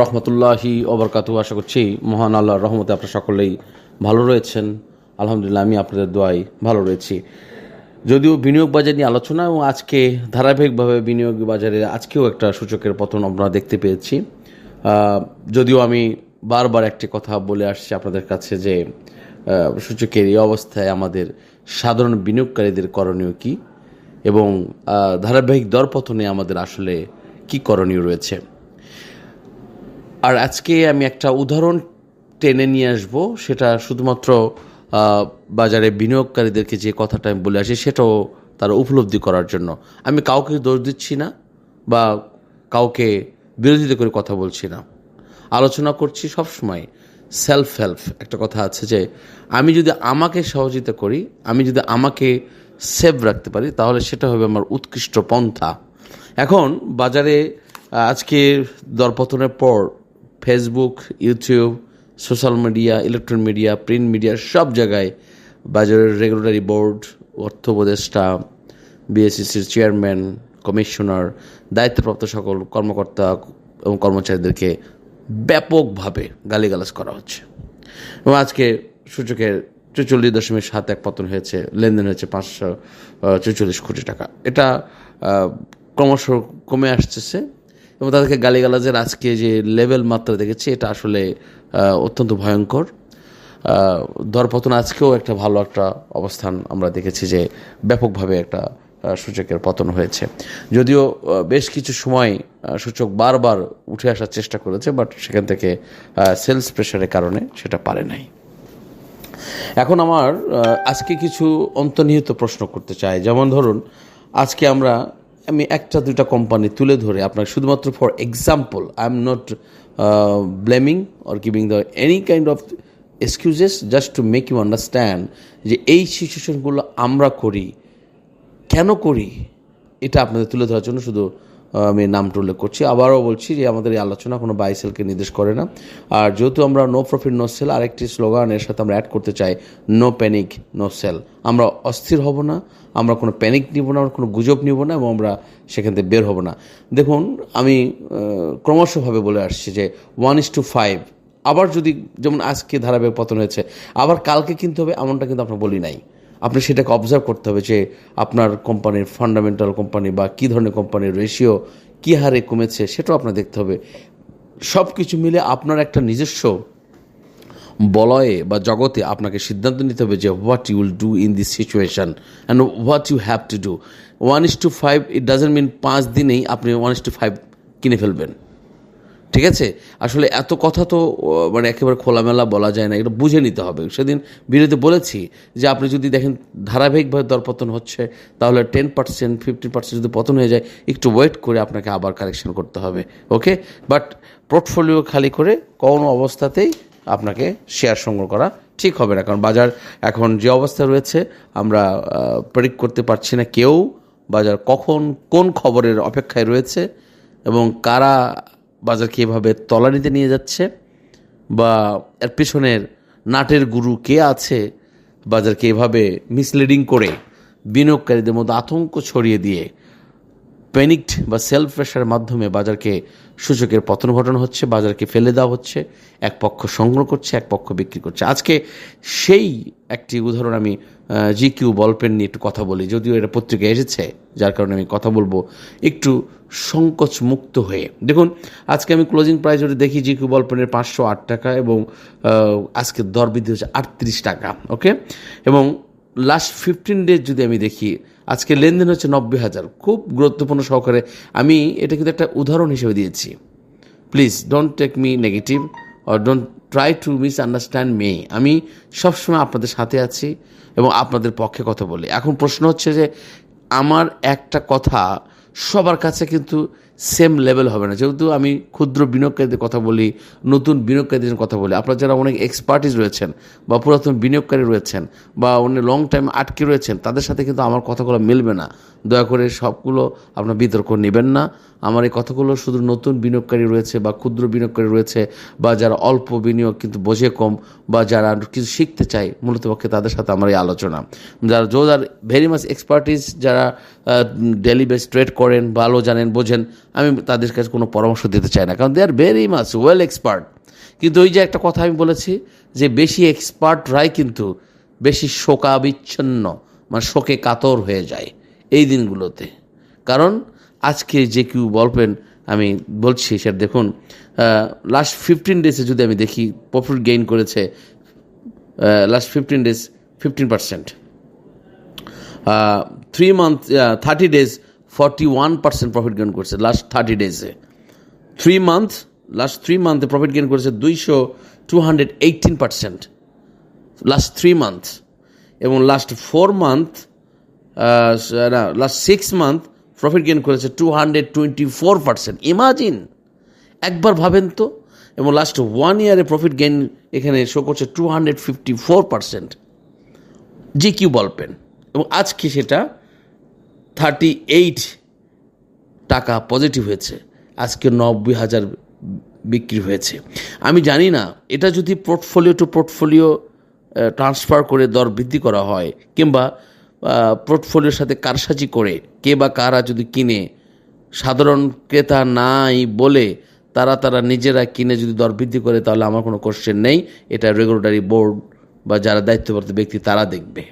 রহমতুল্লাহি অবরকাতু আশা করছি মহান আল্লাহর রহমতে আপনারা সকলেই ভালো রয়েছেন। আলহামদুলিল্লাহ, আমি আপনাদের দোয়াই ভালো রয়েছি। যদিও বিনিয়োগ বাজার নিয়ে আলোচনা এবং আজকে ধারাবাহিকভাবে বিনিয়োগ বাজারে আজকেও একটা সূচকের পতন আমরা দেখতে পেয়েছি। যদিও আমি বারবার একটি কথা বলে আসছি আপনাদের কাছে যে সূচকের এই অবস্থায় আমাদের সাধারণ বিনিয়োগকারীদের করণীয় কী এবং ধারাবাহিক দরপতনে আমাদের আসলে কি করণীয় রয়েছে। আর আজকে আমি একটা উদাহরণ টেনে নিয়ে আসব। সেটা শুধুমাত্র বাজারে বিনিয়োগকারীদেরকে যে কথাটা আমি বলে আসি, সেটাও তারা উপলব্ধি করার জন্য। আমি কাউকে দোষ দিচ্ছি না বা কাউকে বিরোধিতা করে কথা বলছি না। আলোচনা করছি সবসময় সেলফ হেল্প একটা কথা আছে যে, আমি যদি আমাকে সহযোগিতা করি, আমি যদি আমাকে সেভ রাখতে পারি, তাহলে সেটা হবে আমার উৎকৃষ্ট পন্থা। এখন বাজারে আজকে দরপতনের পর Facebook YouTube social media electronic media print media সব জায়গায় বাজারের রেগুলেটরি বোর্ড অর্থ উপদেষ্টা বিএসসিসির চেয়ারম্যান কমিশনার দায়িত্বপ্রাপ্ত সকল কর্মকর্তা এবং কর্মচারীদেরকে ব্যাপকভাবে গালিগালাজ করা হচ্ছে। এবং আজকে সূচকের চৌচল্লিশ দশমিক সাত এক পতন হয়েছে, লেনদেন হয়েছে পাঁচশো চৌচল্লিশ কোটি টাকা। এটা ক্রমশ কমে আসতেছে। এবং তাদেরকে গালিগালাজের আজকে যে লেভেল মাত্রা দেখেছি, এটা আসলে অত্যন্ত ভয়ঙ্কর। দরপতন আজকেও একটা ভালো একটা অবস্থান আমরা দেখেছি যে ব্যাপকভাবে একটা সূচকের পতন হয়েছে। যদিও বেশ কিছু সময় সূচক বারবার উঠে আসার চেষ্টা করেছে বাট সেখান থেকে সেলস প্রেশারের কারণে সেটা পারে নাই। এখন আমার আজকে কিছু অন্তর্নিহিত প্রশ্ন করতে চাই। যেমন ধরুন, আজকে আমরা আমি একটা, দুটা কোম্পানি তুলে ধরে আপনার শুধুমাত্র for example I am not blaming or giving the any kind of excuses just to make you understand যে এই সিচুয়েশনগুলো আমরা করি। কেন করি? এটা আপনাদের তুলে ধরার জন্য শুধু আমি নামটা উল্লেখ করছি। আবারও বলছি যে আমাদের এই আলোচনা কোনো বাইসেলকে নির্দেশ করে না। আর যেহেতু আমরা নো প্রফিট নো সেল আরেকটি স্লোগান এর সাথে আমরা অ্যাড করতে চাই নো প্যানিক নো সেল আমরা অস্থির হব না, আমরা কোনো প্যানিক নিব না, আমরা কোনো গুজব নিব না এবং আমরা সেখান থেকে বের হব না। দেখুন, আমি ক্রমশভাবে বলে আসছি যে ওয়ান ইস টু ফাইভ আবার যদি, যেমন আজকে ধারাবাহিক পতন হয়েছে, আবার কালকে কিনতে হবে, এমনটা কিন্তু আমরা বলি নাই। আপনি সেটাকে অবজার্ভ করতে হবে যে আপনার কোম্পানির ফান্ডামেন্টাল কোম্পানি বা কী ধরনের কোম্পানির রেশিও কী হারে কমেছে সেটাও আপনার দেখতে হবে। সব কিছু মিলে আপনার একটা নিজস্ব বলয়ে বা জগতে আপনাকে সিদ্ধান্ত নিতে হবে যে what you will do in this situation and what you have to do one is to five it doesn't mean পাঁচ দিনেই আপনি ওয়ান ইস টু ফাইভ কিনে ফেলবেন। ঠিক আছে? আসলে এত কথা তো মানে একেবারে খোলামেলা বলা যায় না, এটা বুঝে নিতে হবে। সেদিন ভিডিওতে বলেছি যে আপনি যদি দেখেন ধারাবাহিকভাবে দরপতন হচ্ছে, তাহলে টেন পার্সেন্ট ফিফটিন পার্সেন্ট যদি পতন হয়ে যায়, একটু ওয়েট করে আপনাকে আবার কালেকশন করতে হবে ওকে বাট পোর্টফোলিও খালি করে কোনো অবস্থাতেই আপনাকে শেয়ার সংগ্রহ করা ঠিক হবে না। কারণ বাজার এখন যে অবস্থা রয়েছে, আমরা প্রেডিক্ট করতে পারছি না কেউ বাজার কখন কোন খবরের অপেক্ষায় রয়েছে এবং কারা বাজারকে এভাবে তলানিতে নিয়ে যাচ্ছে? বা এর পেছনের নাটের গুরু কে আছে বাজারকে এভাবে মিসলিডিং করে, বিনিয়োগকারীদের মধ্যে আতঙ্ক ছড়িয়ে দিয়ে প্যানিকড বা সেলফ প্রেশারের মাধ্যমে বাজারকে সূচকের পতন ঘটানো হচ্ছে, বাজারকে ফেলে দেওয়া হচ্ছে, এক পক্ষ সংগ্রহ করছে, এক পক্ষ বিক্রি করছে। আজকে সেই একটি উদাহরণ আমি জি কিউ বলপেন নিয়ে একটু কথা বলি, যদিও এটা পত্রিকায় এসেছে, যার কারণে আমি কথা বলব, একটু সংকোচ মুক্ত হয়ে। দেখুন, আজকে আমি ক্লোজিং প্রাইস যদি দেখি জি কিউ বলপেনের পাঁচশো আট টাকা এবং আজকে দর বৃদ্ধি হচ্ছে আটত্রিশ টাকা ওকে এবং লাস্ট ফিফটিন ডেজ যদি আমি দেখি, আজকে লেনদেন হচ্ছে নব্বই হাজার। খুব গুরুত্বপূর্ণ সহকারে আমি এটা কিন্তু একটা উদাহরণ হিসেবে দিয়েছি। Please don't take me negative or don't try to misunderstand me আমি সবসময় আপনাদের সাথে আছি এবং আপনাদের পক্ষে কথা বলি। এখন প্রশ্ন হচ্ছে যে, আমার একটা কথা সবার কাছে কিন্তু সেম লেভেল হবে না। যেহেতু আমি ক্ষুদ্র বিনিয়োগকারীদের কথা বলি, নতুন বিনিয়োগকারীদের কথা বলি, আপনারা যারা অনেক এক্সপার্টিস রয়েছেন বা পুরাতন বিনিয়োগকারী রয়েছেন বা অনেক লং টাইম আটকে রয়েছেন, তাদের সাথে কিন্তু আমার কথাগুলো মিলবে না। দয়া করে সবগুলো আপনার বিতর্ক নেবেন না। আমার এই কথাগুলো শুধু নতুন বিনিয়োগকারী রয়েছে বা ক্ষুদ্র বিনিয়োগকারী রয়েছে বা যারা অল্প বিনিয়োগ কিন্তু বোঝে কম বা যারা কিছু শিখতে চায়, মূলত পক্ষে তাদের সাথে আমার এই আলোচনা। যারা those are very much expertise যারা ডেলি বেস ট্রেড করেন, ভালো জানেন, বোঝেন আমি তাদের কাছে কোনো পরামর্শ দিতে চাই না, কারণ they are very much well expert কিন্তু ওই যে একটা কথা আমি বলেছি যে বেশি এক্সপার্টরাই কিন্তু বেশি শোকাবিচ্ছন্ন মানে শোকে কাতর হয়ে যায় এই দিনগুলোতে। কারণ আজকে যে কেউ বলবেন, আমি বলছি সেটা দেখুন লাস্ট ফিফটিন ডেজে যদি আমি দেখি প্রফিট গেইন করেছে last fifteen days fifteen percent three month thirty days forty one percent profit gain করছে লাস্ট থার্টি ডেজে থ্রি মান্থ লাস্ট থ্রি মান্থে প্রফিট গেইন করেছে দুইশো two hundred eighteen percent last three month এবং last four month না last six month profit gain করেছে two hundred twenty four percent imagine একবার ভাবেন তো। এবং লাস্ট ওয়ান ইয়ারে প্রফিট গেইন এখানে শো করছে two hundred fifty four percent যে কিউ বল পেন এবং আজকে সেটা থার্টি এইট টাকা পজিটিভ হয়েছে। আজকে নব্বই হাজার বিক্রি হয়েছে। আমি জানি না, এটা যদি পোর্টফোলিও টু পোর্টফোলিও ট্রান্সফার করে দর বৃদ্ধি করা হয়, কিংবা পোর্টফোলিওর সাথে কারসাজি করে কে বা কারা যদি কিনে, সাধারণ ক্রেতা নাই বলে তারা তারা নিজেরা কিনে যদি দর বৃদ্ধি করে, তাহলে আমার কোনো কোশ্চেন নেই। এটা রেগুলেটরি বোর্ড বা যারা দায়িত্বপ্রাপ্ত ব্যক্তি তারা দেখবে।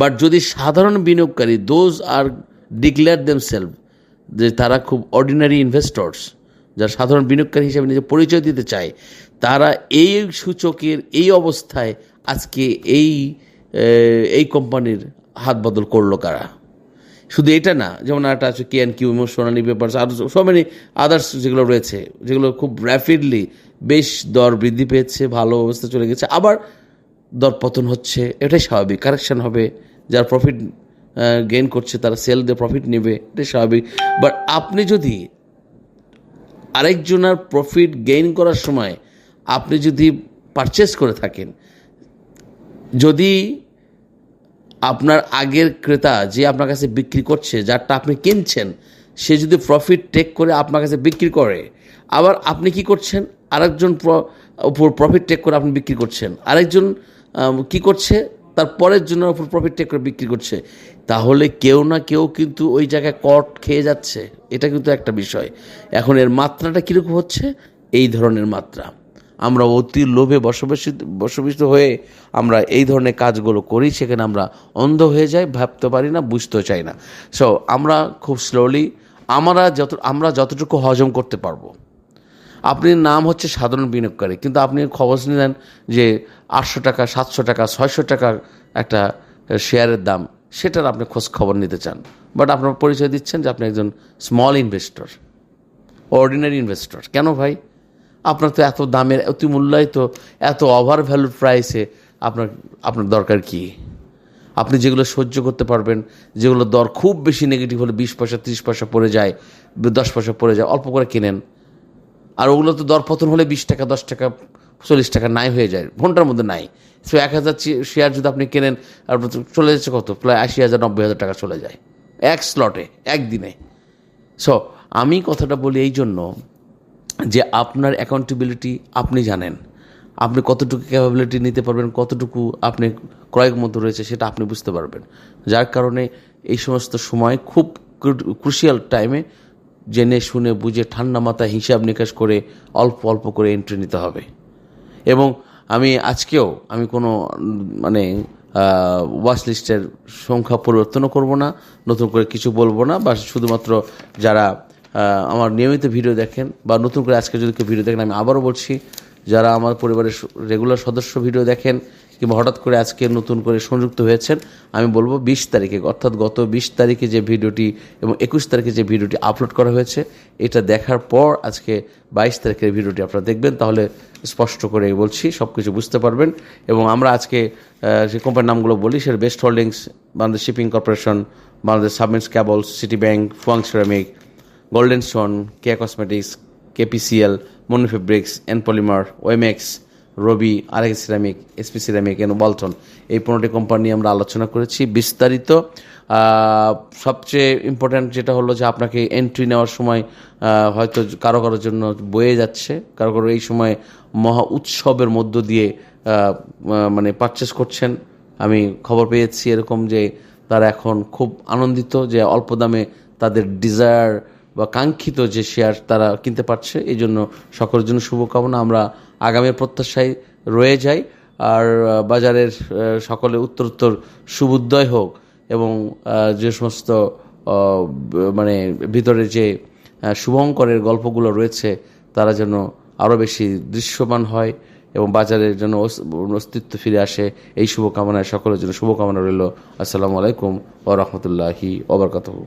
বাট যদি সাধারণ বিনিয়োগকারী those are declare them self যে তারা খুব অর্ডিনারি ইনভেস্টর্স যারা সাধারণ বিনিয়োগকারী হিসেবে নিজে পরিচয় দিতে চায়, তারা এই সূচকের এই অবস্থায় আজকে এই এই কোম্পানির হাত বদল করল কারা? শুধু এটা না, যেমন একটা আছে K and Q Sonali papers R so many others যেগুলো রয়েছে, যেগুলো খুব র্যাপিডলি বেশ দর বৃদ্ধি পেয়েছে, ভালো অবস্থা চলে গেছে, আবার দর পতন হচ্ছে, এটাই স্বাভাবিক কারেকশন হবে, যার প্রফিট গেইন করছে, তারা সেল দিয়ে প্রফিট নেবে, এটা স্বাভাবিক। বাট আপনি যদি আরেকজনের প্রফিট গেইন করার সময় আপনি যদি পারচেস করে থাকেন, যদি আপনার আগের ক্রেতা যে আপনার কাছে বিক্রি করছে, যারটা আপনি কিনছেন, সে যদি প্রফিট টেক করে আপনার কাছে বিক্রি করে, আবার আপনি কি করছেন? আরেকজন প্রফিট টেক করে আপনি বিক্রি করছেন। আরেকজন কি করছে? তার পরের জন্য উপর প্রফিট টেক করে বিক্রি করছে। তাহলে কেউ না কেউ কিন্তু ওই জায়গায় কট খেয়ে যাচ্ছে। এটা কিন্তু একটা বিষয়। এখন এর মাত্রাটা কীরকম হচ্ছে? এই ধরনের মাত্রা। আমরা অতি লোভে বসবাসিত বসবাসিত হয়ে আমরা এই ধরনের কাজগুলো করি, সেখানে আমরা অন্ধ হয়ে যাই, ভাবতে পারি না, বুঝতেও চাই না। সো আমরা খুব স্লোলি আমরা যত, আমরা যতটুকু হজম করতে পারব। আপনি নাম হচ্ছে সাধারণ বিনিয়োগকারী, কিন্তু আপনি খবর নিলেন যে আটশো টাকা, সাতশো টাকা, ছয়শো টাকা একটা শেয়ারের দাম সেটার আপনি খোঁজ খবর নিতে চান। বাট আপনার পরিচয় দিচ্ছেন যে আপনি একজন স্মল ইনভেস্টর অর্ডিনারি ইনভেস্টর কেন ভাই? আপনার তো এত দামের, অতি মূল্যায়িত এত ওভার ভ্যালুর প্রাইসে আপনার আপনার দরকার কি? আপনি যেগুলো সহ্য করতে পারবেন, যেগুলো দর খুব বেশি নেগেটিভ হলে বিশ পয়সা, তিরিশ পয়সা পড়ে যায়, দশ পয়সা পড়ে যায়, অল্প করে কেনেন। আর ওগুলো তো দর পতন হলে বিশ টাকা, দশ টাকা চল্লিশ টাকা নাই হয়ে যায় ঘণ্টার মধ্যে নাই। সো এক হাজার শেয়ার যদি আপনি কেনেন, আর চলে যাচ্ছে কত? প্রায় আশি হাজার, নব্বই হাজার টাকা চলে যায়, এক স্লটে একদিনে সো আমি কথাটা বলি এই জন্য যে আপনার অ্যাকাউন্টেবিলিটি আপনি জানেন। আপনি কতটুকু ক্যাপাবিলিটি নিতে পারবেন, কতটুকু আপনি ক্রয়ের মধ্যে রয়েছে সেটা আপনি বুঝতে পারবেন। যার কারণে এই সমস্ত সময় খুব ক্রুশিয়াল টাইমে জেনে শুনে বুঝে ঠান্ডা মাথায় হিসাব নিকাশ করে অল্প অল্প করে এন্ট্রি নিতে হবে। এবং আমি আজকেও আমি কোনো মানে ওয়াশ লিস্টের সংখ্যা পরিবর্তনও করব না, নতুন করে কিছু বলব না, বা শুধুমাত্র যারা আমার নিয়মিত ভিডিও দেখেন, বা নতুন করে আজকে যদি কেউ ভিডিও দেখেন, আমি আবারও বলছি, যারা আমার পরিবারের রেগুলার সদস্য ভিডিও দেখেন কিংবা হঠাৎ করে আজকে নতুন করে সংযুক্ত হয়েছেন, আমি বলব বিশ তারিখে, অর্থাৎ গত বিশ তারিখে যে ভিডিওটি এবং একুশ তারিখে যে ভিডিওটি আপলোড করা হয়েছে, এটা দেখার পর আজকে বাইশ তারিখের ভিডিওটি আপনারা দেখবেন। তাহলে স্পষ্ট করে বলছি সব কিছু বুঝতে পারবেন। এবং আমরা আজকে যে কোম্পানির নামগুলো বলি, সেটা best holdings, Bangladesh shipping corporation, Bangladesh submarine cables, city bank, Fuwang ceramic, golden stone, Keya cosmetics, KPCL, Moni fabrics, N polymer ওয়েমেক্স Robi, RAK ceramic SP ceramic and Walton এই পনেরোটি কোম্পানি আমরা আলোচনা করেছি। বিস্তারিত সবচেয়ে ইম্পর্ট্যান্ট যেটা হলো যে আপনাকে এন্ট্রি নেওয়ার সময় হয়তো কারও কারোর জন্য বয়ে যাচ্ছে। কারও কারও এই সময় মহা উৎসবের মধ্য দিয়ে মানে পারচেস করছেন। আমি খবর পেয়েছি এরকম যে তারা এখন খুব আনন্দিত যে অল্প দামে তাদের ডিজায়ার বা কাঙ্ক্ষিত যে শেয়ার তারা কিনতে পারছে এই জন্য সকলের জন্য শুভকামনা। আমরা আগামী প্রত্যাশায় রয়ে যাই। আর বাজারের সকলে উত্তরোত্তর উত্তর হোক এবং যে সমস্ত মানে ভিতরে যে শুভঙ্করের গল্পগুলো রয়েছে, তারা যেন আরও বেশি দৃশ্যমান হয় এবং বাজারের জন্য অস্তিত্ব ফিরে আসে, এই শুভকামনায় সকলের জন্য শুভকামনা রইল। আসসালামু আলাইকুম ও রহমতুল্লাহি ওবরকাতহু